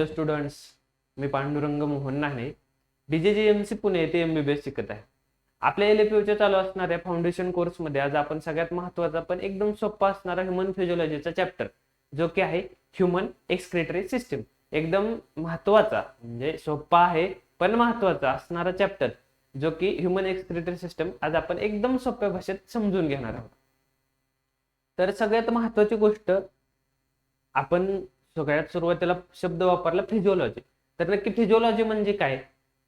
Hello students मी पांडुरंग मोहन नाणे बीजेजीएमसी पुणे येथे M बी बी S शिकत आहे. आपल्या एल पीओच्या चालू असणाऱ्या फाउंडेशन कोर्समध्ये आज आपण सगळ्यात महत्त्वाचा पण एकदम सोपा असणारा ह्युमन फिजिओलॉजीचा चॅप्टर जो की आहे ह्युमन एक्सक्रेटरी सिस्टीम एकदम महत्त्वाचा म्हणजे सोपा आहे पण महत्त्वाचा असणारा चॅप्टर जो की ह्युमन एक्सक्रेटरी सिस्टम आज आपण एकदम सोप्या भाषेत समजून घेणार आहोत. तर सगळ्यात महत्वाची गोष्ट आपण सगळ्यात सुरुवातीला शब्द वापरला फिजिओलॉजी तर नक्की फिजिओलॉजी म्हणजे काय?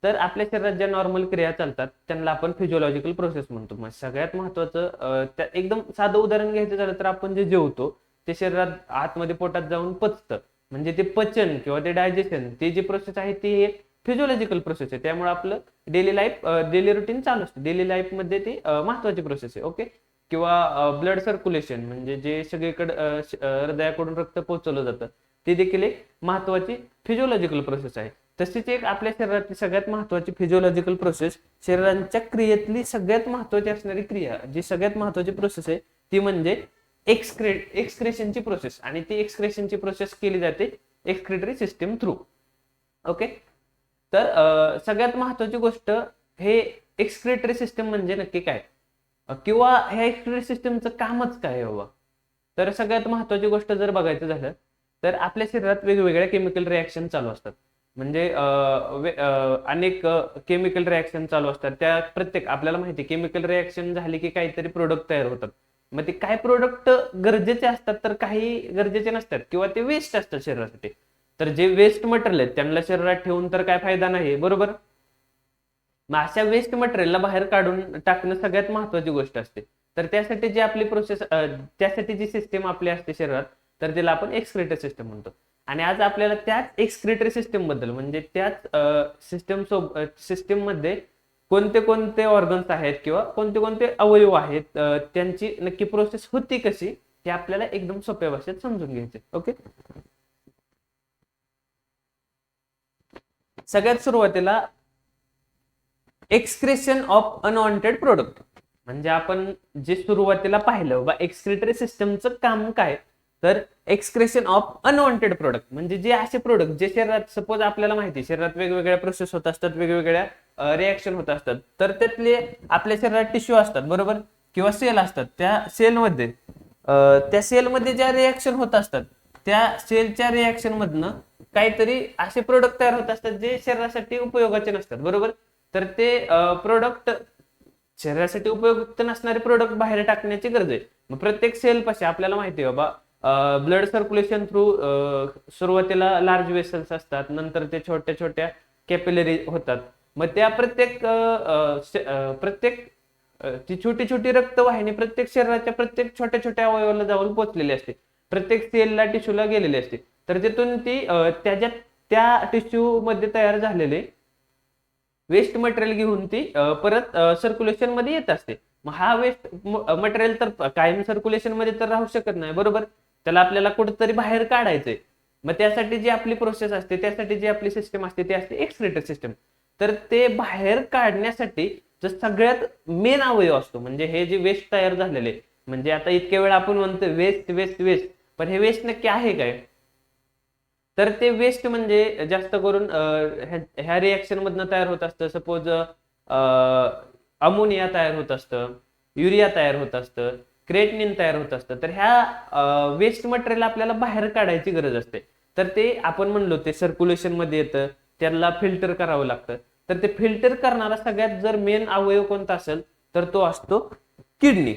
तर आपल्या शरीरात ज्या नॉर्मल क्रिया चालतात त्यांना आपण फिजिओलॉजिकल प्रोसेस म्हणतो. मग सगळ्यात महत्वाचं एकदम साधं उदाहरण घ्यायचं झालं तर आपण जे जेवतो ते शरीरात आतमध्ये पोटात जाऊन पचतं. म्हणजे ते पचन किंवा ते डायजेशन ते जी प्रोसेस आहे ती एक फिजिओलॉजिकल प्रोसेस आहे. त्यामुळे आपलं डेली लाईफ डेली रुटीन चालू असतं. डेली लाईफमध्ये ती महत्वाची प्रोसेस आहे ओके किंवा ब्लड सर्क्युलेशन म्हणजे जे सगळीकडे हृदयाकडून रक्त पोहोचवलं जातं. ती देखील एक महत्वाची फिजिओलॉजिकल प्रोसेस आहे. तशीच एक आपल्या शरीरातली सगळ्यात महत्वाची फिजिओलॉजिकल प्रोसेस शरीरांच्या क्रियेतली सगळ्यात महत्वाची असणारी क्रिया जी सगळ्यात महत्वाची प्रोसेस आहे ती म्हणजे एक्सक्रे एक्सक्रेशनची प्रोसेस आणि ती एक्सक्रेशनची प्रोसेस केली जाते एक्सक्रेटरी सिस्टीम थ्रू ओके तर सगळ्यात महत्वाची गोष्ट हे एक्सक्रेटरी सिस्टीम म्हणजे नक्की काय? किंवा ह्या एक्सक्रेटरी सिस्टीमचं कामच काय आहे बाबा? तर सगळ्यात महत्वाची गोष्ट जर बघायचं झालं तर आपल्या शरीरात वेगवेगळ्या केमिकल रिॲक्शन चालू असतात. म्हणजे अनेक केमिकल रिॲक्शन चालू असतात. त्या प्रत्येक आपल्याला माहिती केमिकल रिॲक्शन झाली की काहीतरी प्रोडक्ट तयार होतात. मग ते काही प्रोडक्ट गरजेचे असतात तर काही गरजेचे नसतात किंवा ते वेस्ट असतात शरीरासाठी. तर जे वेस्ट मटेरियल आहेत त्यांना शरीरात ठेवून तर काय फायदा नाही बरोबर? मग अशा वेस्ट मटेरियलला बाहेर काढून टाकणं सगळ्यात महत्वाची गोष्ट असते. तर त्यासाठी जी आपली प्रोसेस त्यासाठी जी सिस्टीम आपली असते शरीरात तर तिला आपण एक्सक्रेटरी सिस्टम म्हणतो. आणि आज आपल्याला त्याच एक्सक्रेटरी सिस्टमबद्दल म्हणजे त्याच सिस्टम सोबत सिस्टममध्ये कोणते कोणते ऑर्गन्स आहेत किंवा कोणते कोणते अवयव आहेत त्यांची नक्की प्रोसेस होती कशी हे आपल्याला एकदम सोप्या भाषेत समजून घ्यायचे ओके? सगळ्यात सुरुवातीला एक्सक्रेशन ऑफ अनवॉन्टेड प्रोडक्ट म्हणजे आपण जे सुरुवातीला पाहिलं बा एक्सक्रेटरी सिस्टमचं काम काय? तर एक्सक्रेशन ऑफ अनवॉन्टेड प्रोडक्ट म्हणजे जे असे प्रोडक्ट जे शरीरात सपोज आपल्याला माहिती शरीरात वेगवेगळ्या प्रोसेस होत असतात वेगवेगळ्या रिॲक्शन होत असतात. तर त्यातले आपल्या शरीरात टिश्यू असतात बरोबर? किंवा सेल असतात. त्या सेलमध्ये त्या सेलमध्ये ज्या रिॲक्शन होत असतात त्या सेलच्या रिॲक्शन मधनं काहीतरी असे प्रोडक्ट तयार होत असतात जे शरीरासाठी उपयोगाचे नसतात बरोबर? तर ते प्रोडक्ट शरीरासाठी उपयुक्त नसणारे प्रोडक्ट बाहेर टाकण्याची गरज आहे. मग प्रत्येक सेल पाशी आपल्याला माहिती आहे बाबा ब्लड सर्क्युलेशन थ्रू सुरुवातीला लार्ज वेसल्स असतात नंतर ते छोट्या छोट्या कॅपिलरी होतात. मग त्या प्रत्येक प्रत्येक ती छोटी छोटी रक्तवाहिनी प्रत्येक शरीराच्या प्रत्येक छोट्या छोट्या अवयवाला जाऊन पोचलेली असते. प्रत्येक सेलला टिश्यूला गेलेली असते. तर तिथून ती त्याच्या त्या टिश्यू मध्ये तयार झालेले वेस्ट मटेरियल घेऊन ती परत सर्क्युलेशनमध्ये येत असते. मग हा वेस्ट मटेरियल तर कायम सर्क्युलेशनमध्ये तर राहू शकत नाही बरोबर? त्याला आपल्याला कुठेतरी बाहेर काढायचंय. मग त्यासाठी जी आपली प्रोसेस असते त्यासाठी जी आपली सिस्टम असते ती असते एक्सरेटर सिस्टम तर ते बाहेर काढण्यासाठी जो सगळ्यात मेन अवयव असतो म्हणजे हे जे वेस्ट तयार झालेले म्हणजे आता इतक्या वेळ आपण म्हणतो वेस्ट वेस्ट वेस्ट पण हे वेस्ट नक्की आहे काय? तर ते वेस्ट म्हणजे जास्त करून ह्या रिॲक्शन मधनं तयार होत असतं. सपोज अमोनिया तयार होत असतं युरिया तयार होत असतं. क्रेटनिन तयार होत असतं. तर ह्या वेस्ट मटेरियल आपल्याला बाहेर काढायची गरज असते. तर ते आपण म्हणलो ते सर्क्युलेशनमध्ये येतं त्याला फिल्टर करावं लागतं. तर ते फिल्टर करणारा सगळ्यात जर मेन अवयव कोणता असेल तर तो असतो किडनी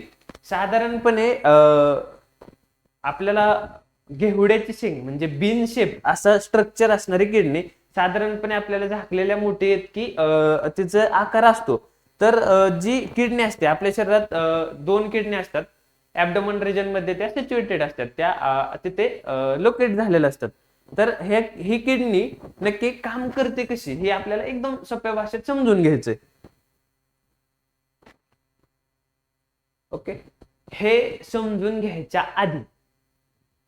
साधारणपणे आपल्याला घेवड्याची शेंग म्हणजे बिन शेप असं स्ट्रक्चर असणारी किडनी साधारणपणे आपल्याला झाकलेल्या मोठी आहेत की तिचा आकार असतो. तर जी किडनी असते आपल्या शरीरात दोन किडनी असतात. ऍबडोमन रिजनमध्ये त्या सिच्युएटेड असतात. त्या तिथे लोकेट झालेल्या असतात. तर हे ही किडनी नक्की काम करते कशी? हे आपल्याला एकदम सोप्या भाषेत समजून घ्यायचंय. ओके हे समजून घ्यायच्या आधी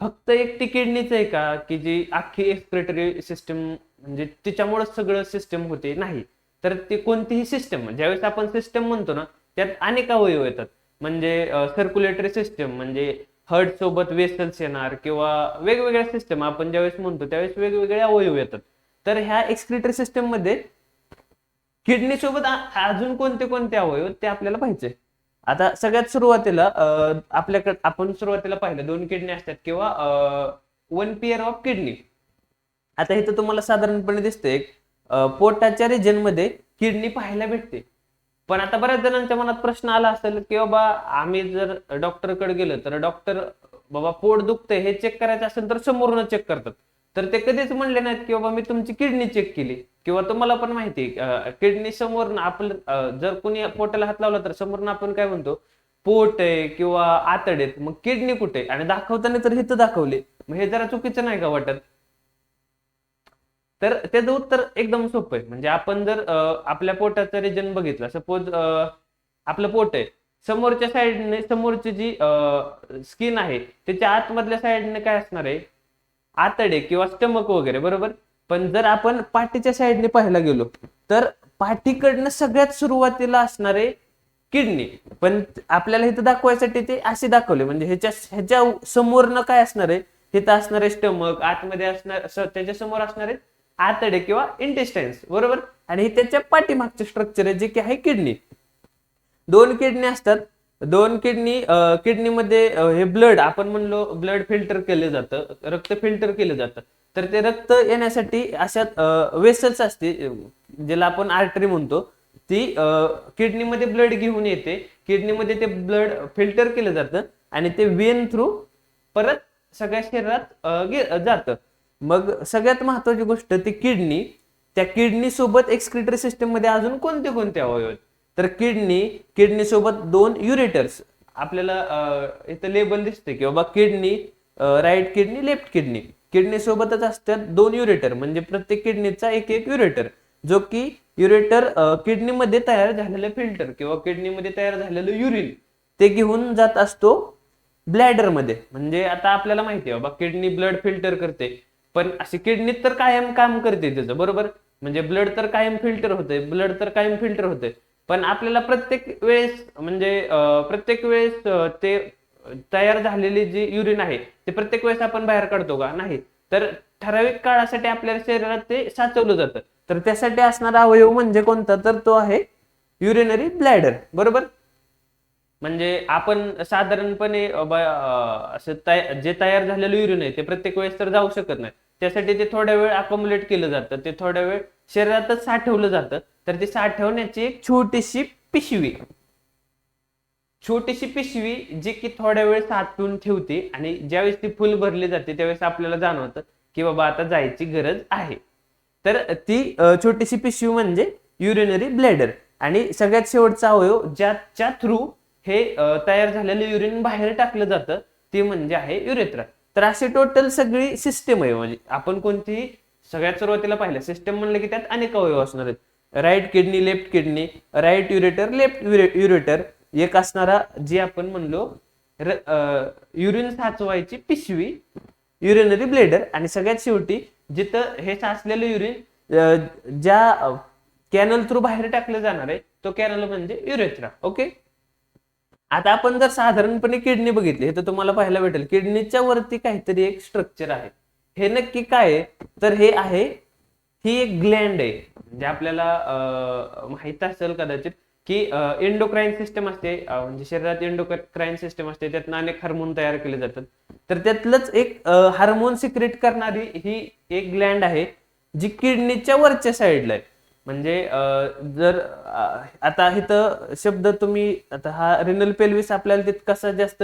फक्त एकटी किडनीच आहे का? की जी अख्खी एक्सक्रेटरी सिस्टम म्हणजे तिच्यामुळेच सगळं सिस्टम होते? नाही. तर ती कोणतीही सिस्टम ज्यावेळेस आपण सिस्टम म्हणतो ना त्यात अनेक अवयव येतात. म्हणजे सर्क्युलेटरी सिस्टम म्हणजे हर्ट सोबत वेसल्स येणार किंवा वेगवेगळ्या सिस्टम आपण ज्यावेळेस म्हणतो त्यावेळेस वेगवेगळे अवयव येतात. तर ह्या एक्सक्रिटरी सिस्टममध्ये किडनी सोबत अजून कोणते कोणते अवयव ते आपल्याला पाहिजे. आता सगळ्यात सुरुवातीला आपल्याकडे आपण सुरुवातीला पाहिलं दोन किडनी असतात किंवा वन पेअर ऑफ किडनी आता इथं तुम्हाला साधारणपणे दिसते पोटाच्या रिजनमध्ये किडनी पाहायला भेटते. पण आता बऱ्याच जणांच्या मनात प्रश्न आला असेल की बाबा आम्ही जर डॉक्टरकडे गेलो तर डॉक्टर बाबा पोट दुखतंय हे चेक करायचं असेल तर समोरून चेक करतात. तर ते कधीच म्हणले नाहीत की बाबा मी तुमची किडनी चेक केली. किंवा तुम्हाला पण माहिती किडनी समोरून आपलं जर कोणी पोटाला हात लावला तर समोरून आपण काय म्हणतो? पोट आहे किंवा आतडेत आहेत मग किडनी कुठे आहे? आणि दाखवताना तर हिथं दाखवले. मग हे जरा चुकीचं नाही का वाटत? तर त्याचं उत्तर एकदम सोपं आहे. म्हणजे आपण जर आपल्या पोटाचं रिजन बघितलं सपोज आपलं पोट आहे. समोरच्या साईडने समोरची जी स्किन आहे त्याच्या आतमधल्या साईडने काय असणार आहे? आतडे किंवा स्टमक वगैरे बरोबर? पण जर आपण पाठीच्या साईडने पाहायला गेलो तर पाठीकडनं सगळ्यात सुरुवातीला असणारे किडनी. पण आपल्याला इथं दाखवायसाठी ते असे दाखवले. म्हणजे ह्याच्या ह्याच्या समोरनं काय असणार आहे? इथं असणारे स्टमक आतमध्ये असणार त्याच्यासमोर असणारे आतडे किंवा इंटेस्टाईन्स बरोबर? आणि हे त्याच्या पाठीमागचे स्ट्रक्चर आहे जे की आहे किडनी दोन किडनी असतात. दोन किडनी किडनीमध्ये हे ब्लड आपण म्हणलो ब्लड फिल्टर केलं जातं रक्त फिल्टर केलं जातं. तर ते रक्त येण्यासाठी अशा वेसल्स असते ज्याला आपण आर्टरी म्हणतो. ती किडनीमध्ये ब्लड घेऊन येते. किडनीमध्ये ते ब्लड फिल्टर केलं जातं. आणि ते वेन थ्रू परत सगळ्या शरीरात जातं. मग सगळ्यात महत्वाची गोष्ट ती किडनी. त्या किडनी सोबत एक्सक्रिटरी सिस्टममध्ये अजून कोणते कोणते अवयव आहेत? तर किडनी किडनी सोबत दोन युरेटर्स आपल्याला इथं लेबल दिसते की बाबा kidney right kidney left kidney. Kidney सोबतच असतात दोन युरेटर म्हणजे प्रत्येक किडनीचा एक एक युरेटर जो की युरेटर किडनीमध्ये तयार झालेलं फिल्टर किंवा किडनीमध्ये तयार झालेलं युरिन ते घेऊन जात असतो ब्लॅडरमध्ये. म्हणजे आता आपल्याला माहिती आहे बाबा किडनी ब्लड फिल्टर करते. पण अशी किडनीत तर कायम काम करते त्याचं बरोबर? म्हणजे ब्लड तर कायम फिल्टर होते ब्लड तर कायम फिल्टर होते पण आपल्याला प्रत्येक वेळेस म्हणजे प्रत्येक वेळेस ते तयार झालेली जी युरिन आहे ते प्रत्येक वेळेस आपण बाहेर काढतो का? नाही. तर ठराविक काळासाठी आपल्या शरीरात ते साचवलं जातं. तर त्यासाठी असणारा अवयव म्हणजे कोणता? तर तो आहे युरिनरी ब्लॅडर बरोबर? म्हणजे आपण साधारणपणे असं जे तयार झालेलं युरिन आहे ते प्रत्येक वेळेस तर जाऊ शकत नाही. त्यासाठी ते थोड्या वेळ अकोमुलेट केलं जातं. ते थोड्या वेळ शरीरातच साठवलं जातं. तर ते साठवण्याची एक छोटीशी पिशवी. छोटीशी पिशवी जी की थोड्या वेळ साठवून ठेवते आणि ज्यावेळेस ती फुल भरली जाते त्यावेळेस आपल्याला जाणवतं की बाबा आता जायची गरज आहे. तर ती छोटीशी पिशवी म्हणजे युरिनरी ब्लॅडर आणि सगळ्यात शेवटचा अवयव ज्याच्या थ्रू हे तयार झालेलं युरिन बाहेर टाकलं जातं ते म्हणजे आहे युरेत्रा तर अशी टोटल सगळी सिस्टम आहे. म्हणजे आपण कोणतीही सगळ्यात सुरुवातीला पाहिलं सिस्टम म्हणलं की त्यात अनेक अवयव असणार आहेत. Right kidney left kidney right ureter left ureter एक असणारा जे आपण म्हणलो युरिन साचवायची पिशवी युरिनरी ब्लेडर आणि सगळ्यात शेवटी जिथं हे साचलेलं युरिन ज्या कॅनल थ्रू बाहेर टाकलं जाणार आहे तो कॅनल म्हणजे युरेथ्रा ओके आता आपण जर साधारणपणे किडनी बघितली हे तर तुम्हाला पाहायला भेटेल. किडनीच्या वरती काहीतरी एक स्ट्रक्चर आहे. हे नक्की काय आहे? तर हे आहे ही एक ग्लँड आहे. म्हणजे आपल्याला माहीत असेल कदाचित की एंडोक्राईन सिस्टम असते. म्हणजे शरीरात एंडोक्राईन सिस्टम असते. त्यातनं अनेक हार्मोन तयार केले जातात. तर त्यातलंच एक हार्मोन सिक्रेट करणारी ही एक ग्लँड आहे जी किडनीच्या वरच्या साईडला आहे. म्हणजे जर आता आता इथं शब्द तुम्ही आता हा रिनल पेल्विस आपल्याला तितकासा जास्त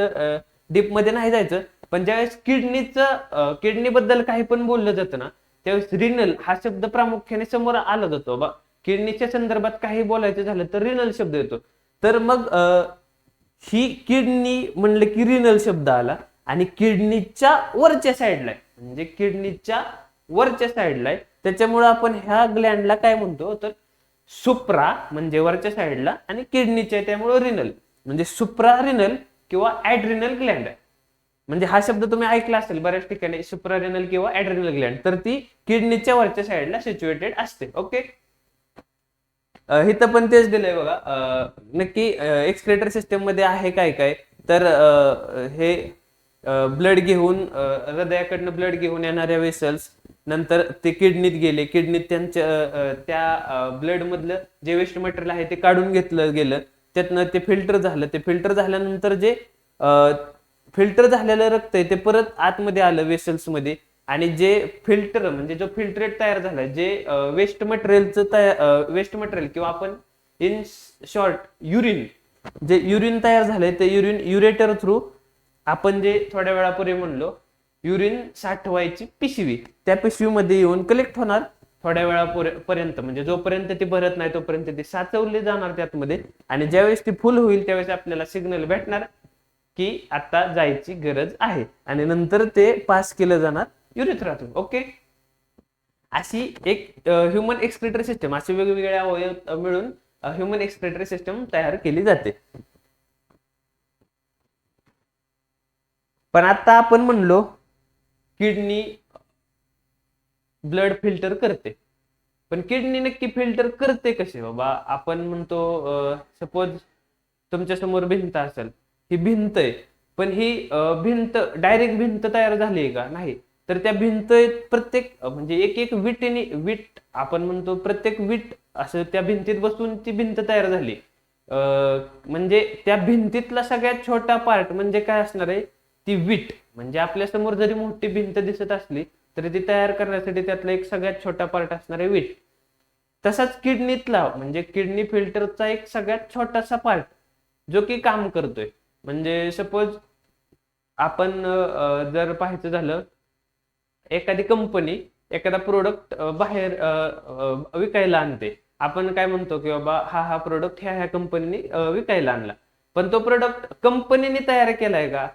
डीपमध्ये नाही जायचं. पण ज्यावेळेस किडनीचं किडनी बद्दल काही पण बोललं जातं ना त्यावेळेस रिनल हा शब्द प्रामुख्याने समोर आला जातो. बा किडनीच्या संदर्भात काही बोलायचं झालं तर रिनल शब्द येतो. तर मग अं, ही किडनी म्हणलं की रिनल शब्द आला आणि किडनीच्या वरच्या साईडला म्हणजे किडनीच्या वरच्या साईडला आहे. त्याच्यामुळे आपण ह्या ग्लँडला काय म्हणतो? तर सुप्रा म्हणजे वरच्या साईडला आणि किडनीच्या त्यामुळे रिनल म्हणजे सुप्रा रिनल किंवा ऍड्रिनल ग्लँड आहे. म्हणजे हा शब्द तुम्ही ऐकला असेल बऱ्याच ठिकाणी सुप्रारिनल किंवा ऍड्रिनल ग्लँड तर ती किडनीच्या वरच्या साईडला सिच्युएटेड असते ओके इथं पण तेच दिलंय बघा. नक्की एक्सक्रेटर सिस्टममध्ये आहे काय काय? तर हे ब्लड घेऊन हृदयाकडनं ब्लड घेऊन येणाऱ्या वेसल्स नंतर ते किडनीत गेले. किडनीत त्यांच्या त्या ब्लड मधलं जे वेस्ट मटेरियल आहे ते काढून घेतलं गेलं. त्यातनं ते फिल्टर झालं. ते फिल्टर झाल्यानंतर जे फिल्टर झालेलं रक्त आहे ते परत आतमध्ये आलं वेसल्समध्ये. आणि जे फिल्टर म्हणजे जो फिल्टरेट तयार झाला जे वेस्ट मटेरियलचं तयार वेस्ट मटेरियल किंवा आपण इन शॉर्ट युरिन जे युरिन तयार झालंय ते युरिन युरेटर थ्रू आपण जे थोड्या वेळापूर्वी म्हणलो युरिन साठवायची पिशवी त्या पिशवीमध्ये येऊन कलेक्ट होणार थोड्या वेळा पर्यंत. म्हणजे जोपर्यंत ती भरत नाही तोपर्यंत ती साचवली जाणार त्यातमध्ये. आणि ज्यावेळेस ती फुल होईल त्यावेळेस आपल्याला सिग्नल भेटणार की आता जायची गरज आहे. आणि नंतर ते पास केलं जाणार युरिथ्रातून ओके अशी एक ह्युमन एक्सक्रिटरी सिस्टम असे वेगवेगळ्या अवयव मिळून ह्युमन एक्सक्रिटरी सिस्टम तयार केली जाते. पण आता आपण म्हणलो किडनी ब्लड फिल्टर करते. पण किडनी नक्की फिल्टर करते कसे बाबा आपण म्हणतो सपोज तुमच्यासमोर भिंत असेल ही भिंत आहे. पण ही भिंत डायरेक्ट भिंत तयार झाली आहे का? नाही. तर त्या भिंत प्रत्येक म्हणजे एक एक विटेने विट आपण म्हणतो प्रत्येक विट असं त्या भिंतीत बसून ती भिंत तयार झाली. म्हणजे त्या भिंतीतला सगळ्यात छोटा पार्ट म्हणजे काय असणार आहे? ती विट म्हणजे आपल्यासमोर जरी मोठी भिंत दिसत असली तरी ती तयार करण्यासाठी त्यातला एक सगळ्यात छोटा पार्ट असणार आहे विट. तसाच किडनीतला म्हणजे किडनी फिल्टरचा एक सगळ्यात छोटासा पार्ट जो की काम करतोय. म्हणजे सपोज आपण जर पाहायचं झालं एखादी कंपनी एखादा प्रोडक्ट बाहेर विकायला आणते. आपण काय म्हणतो की बाबा हा हा प्रोडक्ट ह्या ह्या कंपनीने विकायला आणला. पण तो प्रोडक्ट कंपनीने तयार केलाय का?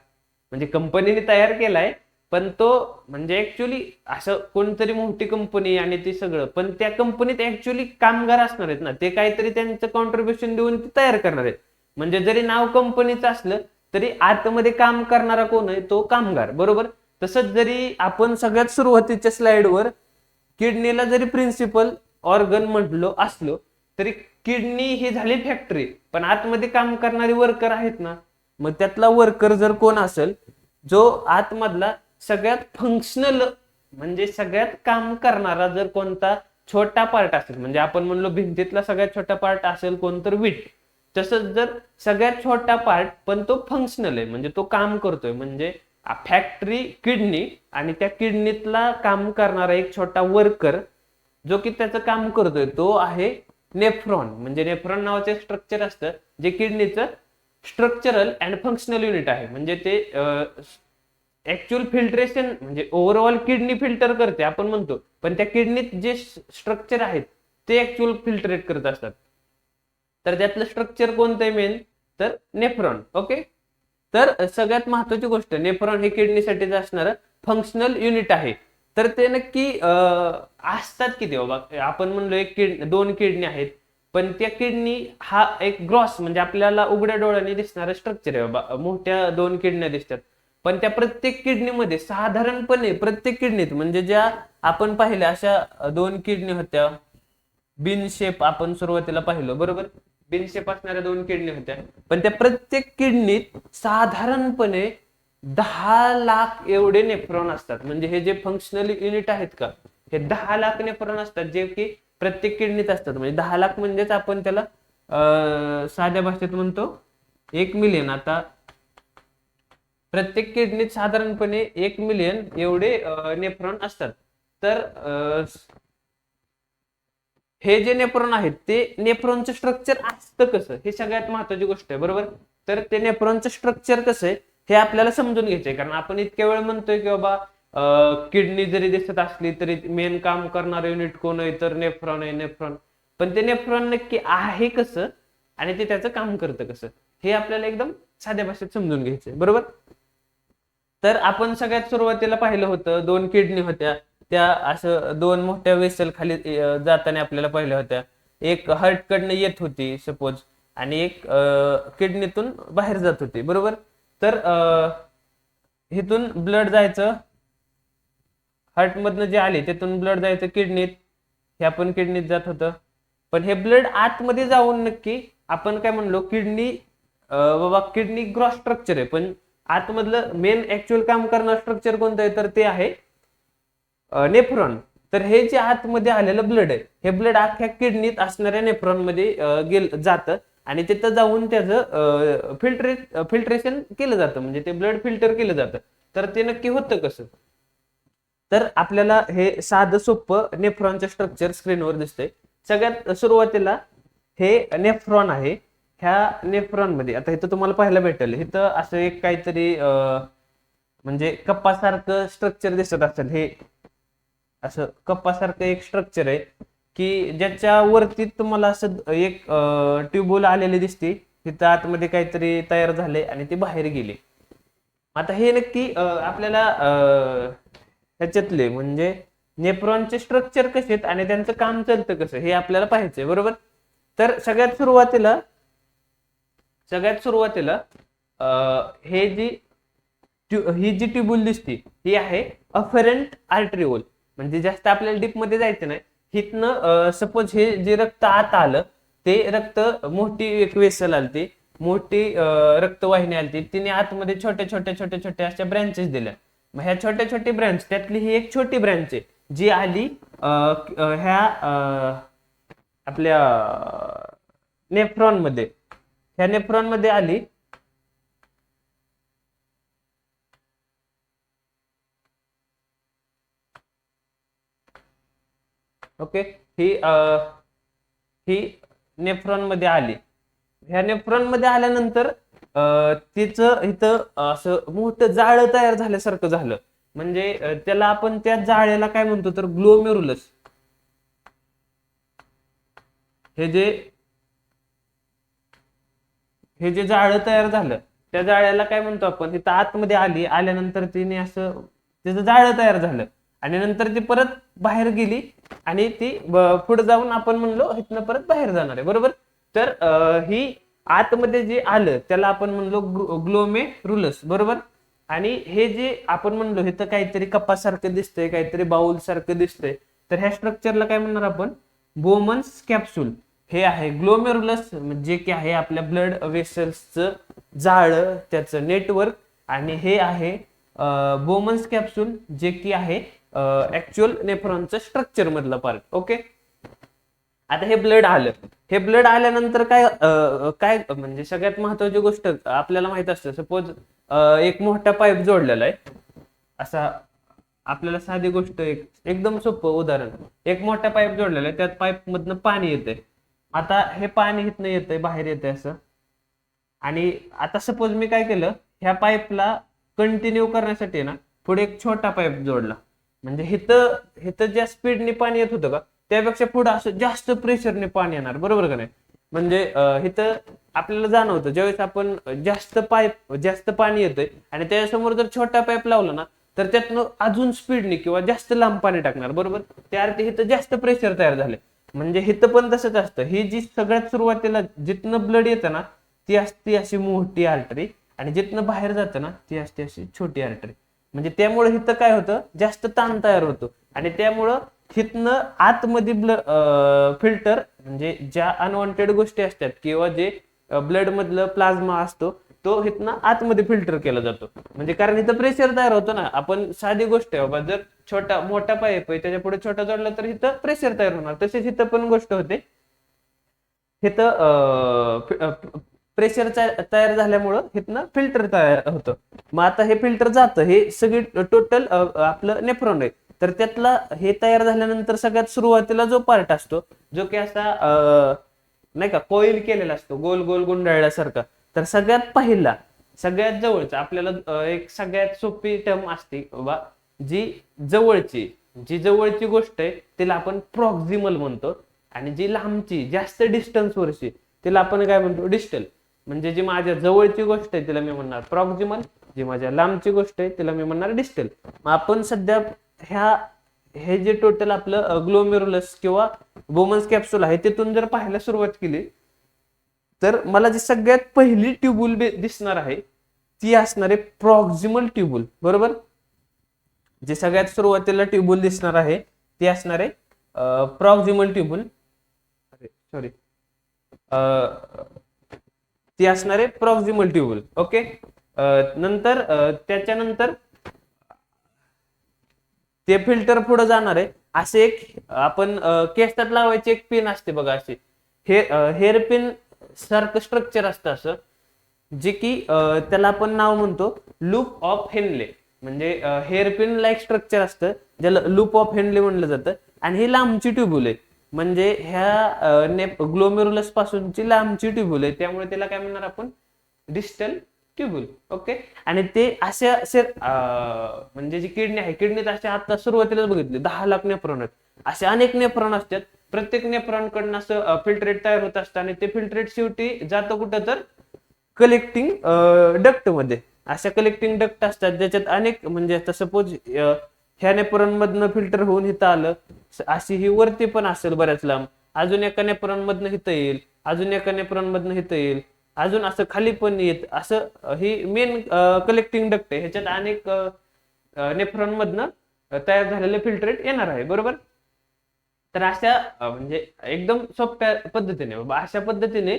म्हणजे कंपनीने तयार केलाय पण तो म्हणजे ऍक्च्युली असं कोणतरी मोठी कंपनी आणि ते सगळं पण त्या कंपनीत ऍक्च्युली कामगार असणार आहेत ना ते काहीतरी त्यांचं कॉन्ट्रीब्युशन देऊन ते तयार करणार आहेत. म्हणजे जरी नाव कंपनीचं असलं तरी आतमध्ये काम करणारा कोण आहे तो कामगार बरोबर? तसंच जरी आपण सगळ्यात सुरुवातीच्या स्लाइडवर किडनीला जरी प्रिन्सिपल ऑर्गन म्हटलो असलो तरी किडनी ही झाली फॅक्टरी पण आतमध्ये काम करणारे वर्कर आहेत ना मग त्यातला वर्कर जर कोण असेल जो आतमधला सगळ्यात फंक्शनल म्हणजे सगळ्यात काम करणारा जर कोणता छोटा पार्ट असेल म्हणजे आपण म्हणलो भिंतीतला सगळ्यात छोटा पार्ट असेल कोण तर विट तसंच जर सगळ्यात छोटा पार्ट पण तो फंक्शनल आहे म्हणजे तो काम करतोय म्हणजे फॅक्टरी किडनी आणि त्या किडनीतला काम करणारा एक छोटा वर्कर जो की त्याचं काम करतोय तो आहे नेफ्रॉन म्हणजे नेफ्रॉन नावाचे स्ट्रक्चर असतं जे किडनीचं स्ट्रक्चरल अँड फंक्शनल युनिट आहे. म्हणजे ते ऍक्च्युअल फिल्ट्रेशन म्हणजे ओव्हरऑल किडनी फिल्टर करते आपण म्हणतो. पण त्या किडनीत जे स्ट्रक्चर आहेत ते ऍक्च्युअल फिल्टरेट करत असतात. तर त्यातलं स्ट्रक्चर कोणतं आहे मेन तर नेफ्रॉन ओके तर सगळ्यात महत्वाची गोष्ट नेफ्रॉन हे किडनीसाठीच असणारं फंक्शनल युनिट आहे. तर ते नक्की असतात किती बाबा? आपण म्हणलो एक किड दोन किडनी आहेत. पण त्या किडनी हा एक ग्रॉस म्हणजे आपल्याला उघड्या डोळ्याने दिसणारं स्ट्रक्चर आहे बाबा. मोठ्या दोन किडन्या दिसतात. पण त्या प्रत्येक किडनीमध्ये साधारणपणे प्रत्येक किडनीत म्हणजे ज्या आपण पाहिल्या अशा दोन किडनी होत्या. बिन शेप आपण सुरुवातीला पाहिलं बरोबर? बिन शेप असणाऱ्या दोन किडनी होत्या. पण त्या प्रत्येक किडनीत साधारणपणे दहा लाख एवढे नेफ्रॉन असतात. म्हणजे हे जे फंक्शनल युनिट आहेत का हे दहा लाख नेफ्रॉन असतात जे की प्रत्येक किडनीत असतात. म्हणजे दहा लाख म्हणजेच आपण त्याला अं, साध्या भाषेत म्हणतो एक मिलियन आता प्रत्येक किडनीत साधारणपणे एक मिलियन एवढे नेफ्रॉन असतात. तर अं, हे जे नेफ्रॉन आहेत ते नेफ्रॉनचं स्ट्रक्चर असतं कसं? हे सगळ्यात महत्वाची गोष्ट आहे बरोबर? तर ते नेफ्रॉनचं स्ट्रक्चर कसं आहे हे आपल्याला समजून घ्यायचंय कारण आपण इतक्या वेळ म्हणतोय की बाबा किडनी जरी दिसत असली तरी मेन काम करणारं युनिट कोण आहे तर नेफ्रॉन आहे नेफ्रॉन पण ते नेफ्रॉन नक्की आहे कसं आणि ते त्याचं काम करतं कसं हे आपल्याला एकदम साध्या भाषेत समजून घ्यायचंय. बरोबर? तर आपण सगळ्यात सुरुवातीला पाहिलं होतं दोन किडनी होत्या. त्या असं दोन मोठ्या वेसल खाली जाताना आपल्याला पाहिल्या होत्या. एक हर्ट कडनं येत होती सपोज आणि एक किडनीतून बाहेर जात होती. बरोबर? तर अं, इथून ब्लड जायचं हार्ट मधनं जे आले त्यातून ब्लड जायचं किडनीत. हे आपण किडनीत जात होतं. पण हे ब्लड आतमध्ये जाऊन नक्की आपण काय म्हणलो किडनी बाबा किडनी ग्रॉस स्ट्रक्चर आहे. पण आतमधलं मेन ऍक्च्युअल काम करणारं स्ट्रक्चर कोणतं आहे? तर ते आहे नेफ्रॉन तर हे जे आतमध्ये आलेलं ब्लड आहे हे ब्लड अख्ख्या किडनीत असणाऱ्या नेफ्रॉनमध्ये गेल जातं. आणि तिथं जाऊन त्याचं फिल्टरे फिल्ट्रेशन केलं जातं. म्हणजे ते ब्लड फिल्टर केलं जातं. तर ते नक्की होतं कसं? तर आपल्याला हे साधं सोपं नेफ्रॉनचं स्ट्रक्चर स्क्रीनवर दिसतंय. सगळ्यात सुरुवातीला हे नेफ्रॉन आहे. ह्या नेफ्रॉनमध्ये आता इथं तुम्हाला पाहायला भेटेल इथं असं एक काहीतरी अं, म्हणजे कप्पासारखं स्ट्रक्चर दिसत असेल. हे असं कप्पासारखं एक स्ट्रक्चर आहे की ज्याच्या वरती तुम्हाला असं एक ट्यूबोल आलेली दिसते. तिथं आतमध्ये काहीतरी तयार झाले आणि ते बाहेर गेले. आता हे नक्की आपल्याला ह्याच्यातले म्हणजे नेप्रॉनचे स्ट्रक्चर कसे आहेत आणि त्यांचं काम चालतं कसं हे आपल्याला पाहायचंय बरोबर? तर सगळ्यात सुरुवातीला सगळ्यात सुरुवातीला हे जी ही जी ट्यूबुल दिसते ही आहे अफरंट आर्ट्रिओल. म्हणजे जास्त आपल्याला डीपमध्ये जायचं नाही. हिथनं सपोज हे जे रक्त आत आलं ते रक्त मोठी एक वेसल आलती मोठी रक्तवाहिनी आलती तिने आतमध्ये छोट्या छोट्या छोट्या छोट्या अशा ब्रँचेस दिल्या. मग ह्या छोट्या छोटी ब्रँच त्यातली ही एक छोटी ब्रँच आहे जी आली ह्या आपल्या नेफ्रॉनमध्ये. ह्या नेफ्रॉनमध्ये आली. ओके ही अं, ही नेफ्रॉनमध्ये आली. ह्या नेफ्रॉनमध्ये आल्यानंतर तिचं इथं असं मोठं जाळं तयार झाल्यासारखं झालं. म्हणजे त्याला आपण त्या जाळ्याला काय म्हणतो तर ग्लोमेरुलस हे जे हे जे जाळं तयार झालं त्या जाळ्याला काय म्हणतो आपण तिथं आतमध्ये आली आल्यानंतर तिने असं त्याचं जाळं तयार झालं. आणि नंतर ती परत बाहेर गेली आणि ती पुढे जाऊन आपण म्हणलो इथनं परत बाहेर जाणार आहे. बरोबर? तर ही आतमध्ये जे आलं त्याला आपण म्हणलो ग्लोमे रुलस बरोबर? आणि हे जे आपण म्हणलो हे तर काहीतरी कपासारखं दिसतंय काहीतरी बाउल सारखं दिसतंय. तर ह्या स्ट्रक्चरला काय म्हणणार आपण? बोमन्स कॅप्सूल हे आहे ग्लोमेरुलस जे की आहे आपल्या ब्लड वेसल्सचं जाळं त्याचं नेटवर्क आणि हे आहे बोमन्स कॅप्सूल जे की आहे ऍक्च्युअल नेफ्रॉनचं स्ट्रक्चर मधला पार्ट ओके आता हे ब्लड आलं. हे ब्लड आल्यानंतर काय काय म्हणजे सगळ्यात महत्वाची गोष्ट आपल्याला माहीत असतं. सपोज एक मोठा पाईप जोडलेला आहे. असा आपल्याला साधी गोष्ट एक एकदम सोपं उदाहरण. एक मोठा पाईप जोडलेला आहे. त्यात पाईप मधनं पाणी येतंय. आता हे पाणी इथनं येतंय बाहेर येतंय असं. आणि आता सपोज मी काय केलं ह्या पाईपला कंटिन्यू करण्यासाठी ना पुढे एक छोटा पाईप जोडला. म्हणजे हिथं हिथं ज्या स्पीडने पाणी येत होतं का त्यापेक्षा पुढे असं जास्त प्रेशरने पाणी येणार. बरोबर का नाही? म्हणजे इथं आपल्याला जाणवतं. ज्यावेळेस आपण जास्त पाईप जास्त पाणी येतंय आणि त्याच्यासमोर जर छोटा पाईप लावला ना तर त्यातनं अजून स्पीडने किंवा जास्त लांब पाणी टाकणार. बरोबर? त्या अर्थी इथं जास्त प्रेशर तयार झाले म्हणजे हिथं पण तसंच असतं. ही जी सगळ्यात सुरुवातीला जिथनं ब्लड येतं ना ती असते अशी मोठी आर्टरी आणि जिथनं बाहेर जातं ना ती असते अशी छोटी आर्टरी म्हणजे त्यामुळे हिथं काय होतं? जास्त ताण तयार होतो. आणि त्यामुळं तिथनं आतमध्ये ब्ल फिल्टर म्हणजे ज्या अनवॉन्टेड गोष्टी असतात किंवा जे ब्लड मधलं प्लाझ्मा असतो तो हिथनं आतमध्ये फिल्टर केला जातो. म्हणजे कारण इथं प्रेशर तयार होतो ना आपण साधी गोष्ट आहे बाबा जर छोटा मोठा पाईप आहे त्याच्या पुढे छोटा जोडला तर इथं प्रेशर तयार होणार. तसेच इथं पण गोष्ट होते. इथं प्रेशर तयार झाल्यामुळं हेतनं फिल्टर तयार होतं. मग आता हे फिल्टर जातं हे सगळी टोटल आपलं नेफ्रॉन आहे. तर त्यातला हे तयार झाल्यानंतर सगळ्यात सुरुवातीला जो पार्ट असतो जो की असा नाही का कोईल केलेला असतो गोल गोल गुंडाळल्यासारखा. तर सगळ्यात पहिला सगळ्यात जवळचा आपल्याला एक सगळ्यात सोपी टर्म असते बाबा जी जवळची जी जवळची गोष्ट आहे तिला आपण प्रॉक्झिमल म्हणतो. आणि जी लांबची जास्त डिस्टन्सवरची तिला आपण काय म्हणतो डिस्टल. म्हणजे जी माझ्या जवळची गोष्ट आहे तिला मी म्हणणार प्रॉक्झिमल जी माझ्या लांबची गोष्ट आहे तिला मी म्हणणार डिस्टल मग आपण सध्या ह्या हे जे टोटल आपलं ग्लोमेरुलस किंवा बोमन्स कॅप्सूल आहे तिथून जर पाहायला सुरुवात केली तर मला जी सगळ्यात पहिली ट्यूबुल दिसणार आहे ती असणार आहे प्रॉक्झिमल ट्यूबुल बरोबर? जे सगळ्यात सुरुवातीला ट्यूबुल दिसणार आहे ती असणार आहे प्रॉक्झिमल ट्यूबुल अरे सॉरी ती असणार आहे प्रॉक्झिमल ट्यूबुल ओके नंतर त्याच्यानंतर ते फिल्टर पुढे जाणार आहे. असे एक आपण अं, केसात लावायची एक पिन असते बघा अशी. हे हेअर पिन सारखं स्ट्रक्चर असतं असं जे की त्याला आपण नाव म्हणतो लूप ऑफ हेनले म्हणजे हेअर पिन लाईक स्ट्रक्चर असतं ज्याला लूप ऑफ हेनले म्हणलं जातं. आणि ही लांबची ट्यूबुल आहे. म्हणजे ह्या ग्लोमेरुलस पासूनची लांबची ट्यूबुल आहे. त्यामुळे त्याला काय म्हणणार आपण? डिस्टल ट्यूबुल ओके आणि ते अशा असे म्हणजे जी किडनी आहे किडनीत अशा आता सुरुवातीलाच बघितले दहा लाख नेफ्रॉन आहेत. असे अनेक नेफ्रॉन असतात. प्रत्येक नेफ्रॉन कडनं असं फिल्ट्रेट तयार होत असतं आणि ते फिल्ट्रेट शेवटी जातं कुठं तर कलेक्टिंग डक्टमध्ये. अशा कलेक्टिंग डक्ट असतात ज्याच्यात अनेक म्हणजे आता सपोज ह्या नेपरॉन मधनं फिल्टर होऊन इथं आलं. अशी ही वरती पण असेल बऱ्याच लांब. अजून एका नेपरॉन मधनं इथं येईल. अजून एका नेपरॉन इथं येईल. अजून असं खाली पण येत. असं ही मेन कलेक्टिंग डक्ट आहे. ह्याच्यात अनेक नेफ्रॉनमधनं तयार झालेले फिल्टरेट येणार आहे. बरोबर? तर अशा म्हणजे एकदम सोप्या पद्धतीने बाबा अशा पद्धतीने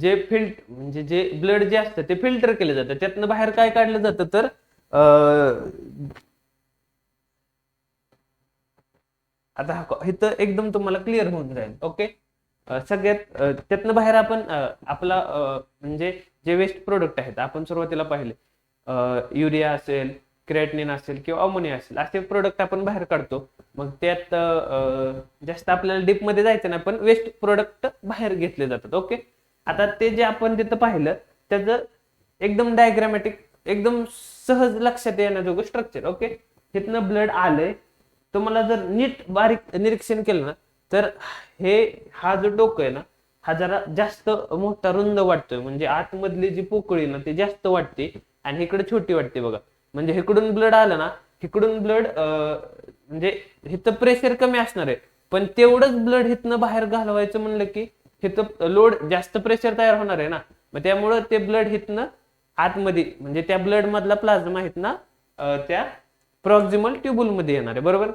जे फिल्ट म्हणजे जे ब्लड जे असतं ते फिल्टर केलं जातं. त्यातनं बाहेर काय काढलं जातं तर आता हा- इथं एकदम तुम्हाला क्लिअर होऊन जाईल. ओके सगळ्यात त्यातनं बाहेर आपण आपला म्हणजे जे वेस्ट प्रोडक्ट आहेत आपण सुरुवातीला पाहिले. युरिया असेल क्रेटनिन असेल किंवा अमोनिया असेल असे प्रोडक्ट आपण बाहेर काढतो. मग त्यात जास्त आपल्याला डीपमध्ये जायचं नाही पण वेस्ट प्रोडक्ट बाहेर घेतले जातात. ओके आता ते जे आपण तिथं पाहिलं त्याचं एकदम डायग्रामॅटिक एकदम सहज लक्षात येण्याजोगं स्ट्रक्चर ओके तिथनं ब्लड आलंय तुम्हाला जर नीट बारीक निरीक्षण केलं ना तर हे हा जो डोकं आहे ना हा जरा जास्त मोठा रुंद वाटतोय. म्हणजे आतमधली जी पोकळी ना ती जास्त वाटते आणि इकडे छोटी वाटते बघा. म्हणजे हिकडून ब्लड आलं ना इकडून ब्लड म्हणजे हिथं प्रेशर कमी असणार आहे. पण तेवढंच ब्लड हिथनं बाहेर घालवायचं म्हणलं की हिथं लोड जास्त प्रेशर तयार होणार आहे ना. मग त्यामुळं ते ब्लड हिथनं आतमध्ये म्हणजे त्या ब्लड मधला प्लाझ्मा हिथनं त्या प्रॉक्झिमल ट्युबुलमध्ये येणार आहे. बरोबर?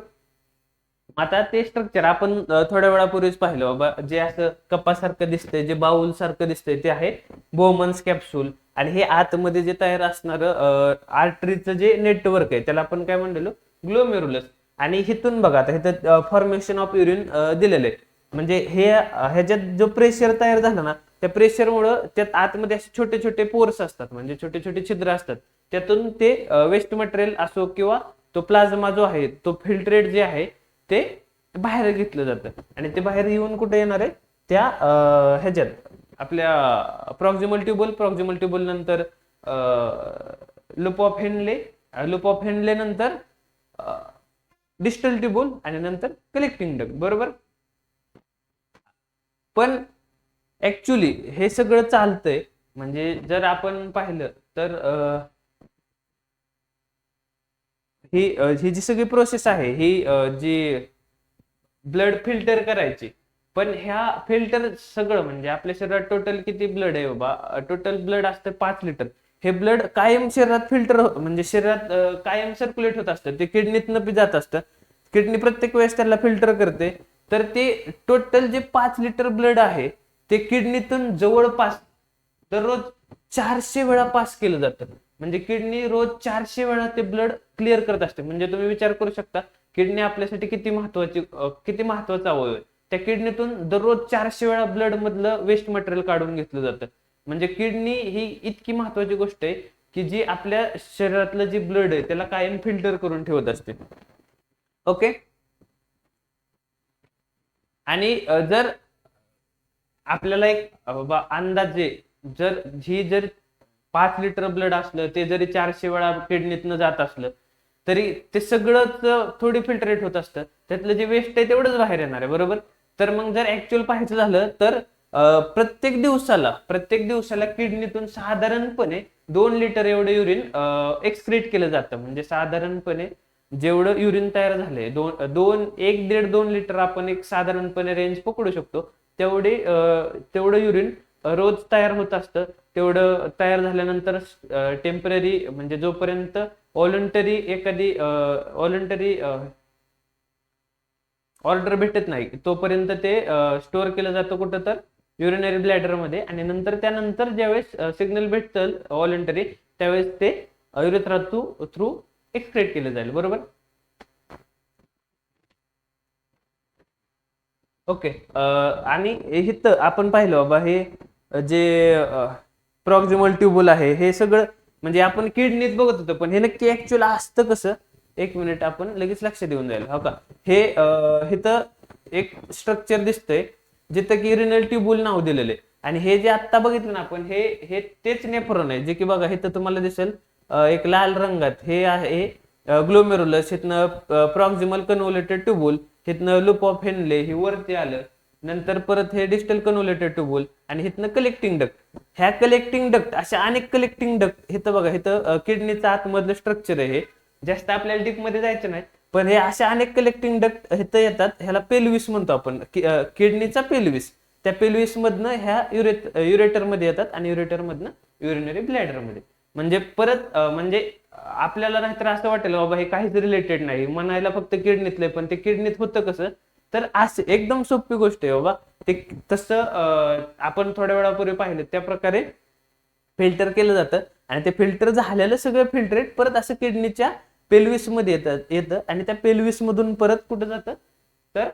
आता ते स्ट्रक्चर आपण थोड्या वेळापूर्वीच पाहिलं. बाबा जे असं कपासारखं दिसतंय जे बाऊल सारखं दिसतंय ते आहे बोमन्स कॅप्सूल आणि हे आतमध्ये जे तयार असणार आर्टरीचं जे नेटवर्क आहे त्याला आपण काय म्हणलेलो? ग्लोमेरुलस आणि हिथून बघा आता हिथं फॉर्मेशन ऑफ युरिन दिलेलं आहे. म्हणजे हे ह्याच्यात जो प्रेशर तयार झाला ना त्या प्रेशरमुळं त्यात आतमध्ये असे छोटे छोटे पोर्स असतात. म्हणजे छोटे छोटे छिद्र असतात. त्यातून ते वेस्ट मटेरियल असो किंवा तो प्लाझ्मा जो आहे तो फिल्ट्रेट जे आहे ते बाहेर घेतलं जातं. आणि ते बाहेर येऊन कुठे येणार आहे? त्या ह्याच्यात आपल्या प्रॉक्झिमल ट्युबल प्रॉक्झिमल ट्युबल नंतर loop of Henle loop of Henle नंतर डिस्टल ट्युबल आणि नंतर कलेक्टिंग डग बरोबर? पण ऍक्च्युली हे सगळं चालतंय. म्हणजे जर आपण पाहिलं तर ही ही जी सगळी प्रोसेस आहे ही जी ब्लड फिल्टर करायची. पण ह्या फिल्टर सगळं म्हणजे आपल्या शरीरात टोटल किती ब्लड आहे बाबा? टोटल ब्लड असतं पाच लिटर हे ब्लड कायम शरीरात फिल्टर हो, म्हणजे शरीरात कायम सर्क्युलेट होत असतं. ते किडनीतनं बी जात असतं. किडनी प्रत्येक वेळेस त्याला फिल्टर करते. तर ते टोटल जे पाच लिटर ब्लड आहे ते किडनीतून जवळपास दररोज चारशे वेळा पास केलं जातं. म्हणजे किडनी रोज चारशे वेळा ते ब्लड क्लिअर करत असते. म्हणजे तुम्ही विचार करू शकता किडनी आपल्यासाठी किती महत्वाची किती महत्त्वाचा अवयव आहे. त्या किडनीतून दररोज चारशे वेळा ब्लड मधलं वेस्ट मटेरियल काढून घेतलं जातं. म्हणजे किडनी ही इतकी महत्वाची गोष्ट आहे की जी आपल्या शरीरातलं जे ब्लड आहे त्याला कायम फिल्टर करून ठेवत असते. ओके आणि जर आपल्याला एक बाबा अंदाजे जर ही जर पाच लिटर ब्लड असलं ते जरी चारशे वेळा किडनीतनं जात असलं तरी ते सगळंच थोडी फिल्टरेट होत असतं. त्यातलं जे वेस्ट आहे तेवढंच बाहेर येणार आहे बरोबर? तर मग जर ऍक्च्युअल पाहायचं झालं तर प्रत्येक दिवसाला प्रत्येक दिवसाला किडनीतून साधारणपणे दोन लिटर एवढं युरिन एक्सक्रीट केलं जातं. म्हणजे साधारणपणे जेवढं युरिन तयार झालंय दोन दोन एक दीड दोन लिटर आपण एक साधारणपणे रेंज पकडू शकतो. तेवढे तेवढं युरिन रोज तयार होत असतं. तेवढं तयार झाल्यानंतर टेंपररी म्हणजे जोपर्यंत व्हॉलंटरी एखादी व्हॉलंटरी ऑर्डर भेटत नाही तोपर्यंत ते स्टोअर केलं जातं कुठं तर युरिनरी ब्लॅडरमध्ये आणि नंतर त्यानंतर ज्यावेळेस सिग्नल भेटतं व्हॉलंटरी त्यावेळेस ते युरेथ्रा थ्रू थ्रू एक्सक्रेट केलं जाईल. बरोबर? ओके आणि इथं आपण पाहिलं बाबा हे जे प्रॉक्झिमल ट्युबल आहे. हे सगळं म्हणजे आपण किडनीत बघत होतो पण हे नक्की ऍक्च्युअल असतं कसं? एक मिनिट आपण लगेच लक्ष देऊन जाईल. हो का? हे तर एक स्ट्रक्चर दिसतंय जिथं की रिनल ट्युबुल नाव दिलेलं आहे. आणि हे जे आत्ता बघितलं ना आपण हे हे तेच नेफ्रॉन आहे जे की बघा हे तर तुम्हाला दिसेल एक लाल रंगात. हे आहे ग्लोमेरुलस हिथनं प्रॉक्झिमल कन्व्होलेटेड ट्युबुल हिथनं लूप ऑफ हेनले हे वरती आलं. नंतर परत हे डिस्टल कन्व्होलेटेड ट्युबुल आणि हिथनं कलेक्टिंग डक्ट ह्या कलेक्टिंग डक्ट अशा अनेक कलेक्टिंग डक्ट इथं बघा इथं किडनीचं आतमधलं स्ट्रक्चर आहे हे. जास्त आपल्याला डीपमध्ये जायचं नाही. पण हे अशा अनेक कलेक्टिंग डक्ट इथं येतात ह्याला पेलविस म्हणतो आपण. किडनीचा पेलविस त्या पेलविस मधनं ह्या युरेट युरेटरमध्ये येतात आणि युरेटर मधनं युरिनरी ब्लॅडरमध्ये म्हणजे परत म्हणजे आपल्याला नाहीतर असं वाटेल बाबा हे काहीच रिलेटेड नाही. म्हणायला फक्त किडनीतलंय पण ते किडनीत होतं कसं? तर असं एकदम सोपी गोष्ट आहे हो बाबा ते तसं आपण थोड्या वेळापूर्वी पाहिलं त्या प्रकारे फिल्टर केलं जातं आणि ते फिल्टर झालेलं सगळं फिल्टरेट परत असं किडनीच्या पेल्विसमध्ये येतात येतं आणि त्या पेल्विस मधून परत कुठं जातं? तर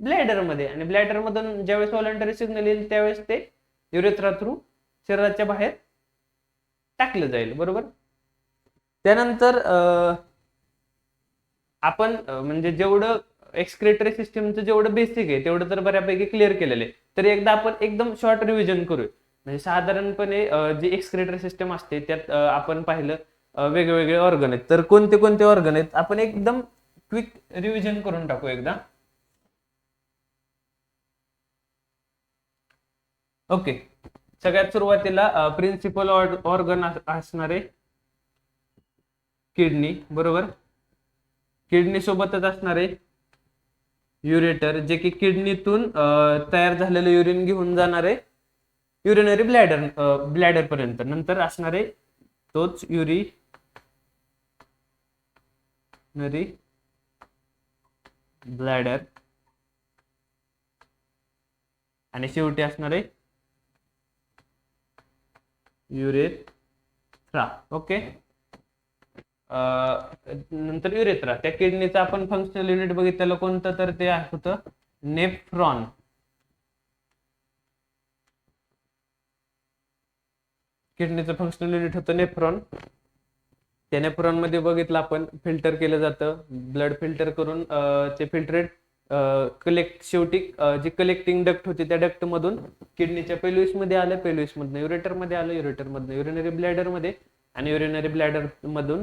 ब्लॅडरमध्ये आणि ब्लॅडर मधून ज्यावेळेस व्हॉलंटरी सिग्नल येईल त्यावेळेस ते युरेथ्रा थ्रू शरीराच्या बाहेर टाकलं जाईल. बरोबर? त्यानंतर आपण म्हणजे जेवढं एक्सक्रेटरी सिस्टीमचं जेवढं बेसिक आहे तेवढं तर बऱ्यापैकी क्लिअर केलेलं आहे. तर एकदा आपण एकदम शॉर्ट रिव्हिजन करूया. म्हणजे साधारणपणे जी एक्सक्रेटरी सिस्टम असते त्यात आपण पाहिलं वेगवेगळे ऑर्गन आहेत. तर कोणते कोणते ऑर्गन आहेत आपण एकदम क्विक रिव्हिजन करून टाकू एकदा. ओके सगळ्यात सुरुवातीला प्रिन्सिपल ऑर्गन असणारे किडनी बरोबर? किडनी सोबतच असणारे युरेटर जे की किडनीतून तयार झालेलं युरिन घेऊन जाणारे युरिनरी ब्लॅडर ब्लॅडर पर्यंत. नंतर असणारे तोच युरी नरी ब्लॅडर. आणि शेवटी असणारे युरेथ्रा. ओके? नंतर युरेथ्रा त्या किडनीचं आपण फंक्शनल युनिट बघितलेलं कोणतं तर ते होतं. नेफ्रॉन. किडनीचं फंक्शनल युनिट होतं नेफ्रॉन. त्या नेफ्रॉनमध्ये बघितलं आपण फिल्टर केलं जातं. ब्लड फिल्टर करून ते फिल्टरेट कलेक्ट शेवटी जी कलेक्टिंग डक्ट होती त्या डक्ट मधून किडनीच्या पेल्विसमध्ये आलं पेल्विस मधनं युरेटरमध्ये आलं युरेटर मधनं युरिनरी ब्लॅडरमध्ये आणि युरिनरी ब्लॅडर मधून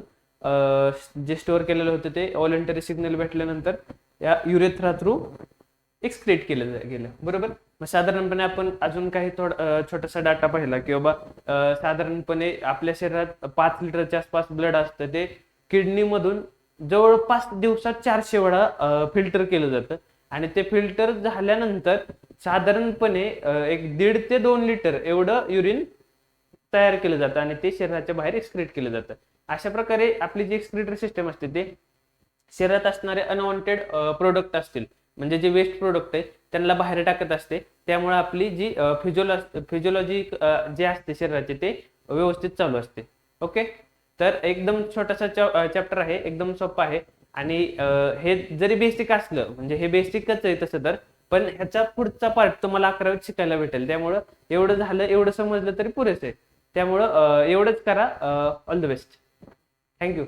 जे स्टोअर केलेलं होतं ते व्हॉलंटरी सिग्नल भेटल्यानंतर या युरेथ्रा थ्रू एक्सक्रेट केलं गेलं. बरोबर? मग साधारणपणे आपण अजून काही थोडा छोटासा डाटा पाहिला की बाबा साधारणपणे आपल्या शरीरात पाच लिटरच्या आसपास ब्लड असतं ते किडनीमधून जवळपास दिवसात चारशे वेळा फिल्टर केलं जातं. आणि ते फिल्टर झाल्यानंतर साधारणपणे एक दीड ते दोन लिटर एवढं युरिन तयार केलं जातं आणि ते शरीराच्या बाहेर एक्सक्रेट केलं जातं. अशा प्रकारे आपली जी एक्सक्रिटरी सिस्टम असते ते शरीरात असणारे अनवॉन्टेड प्रोडक्ट असतील. म्हणजे जे वेस्ट प्रोडक्ट आहे त्यांना बाहेर टाकत असते. त्यामुळे आपली जी फिजिओलॉ फिजिओलॉजी जे असते शरीराचे ते व्यवस्थित चालू असते. ओके तर एकदम छोटासा चॅप्टर आहे एकदम सोपं आहे. आणि हे जरी बेसिक असलं म्हणजे हे बेसिकच आहे तसं तर पण ह्याचा पुढचा पार्ट तुम्हाला अकरावीत शिकायला भेटेल. त्यामुळं एवढं झालं एवढं समजलं तरी पुरेसे आहे. त्यामुळं एवढंच करा ऑल द बेस्ट थँक्यू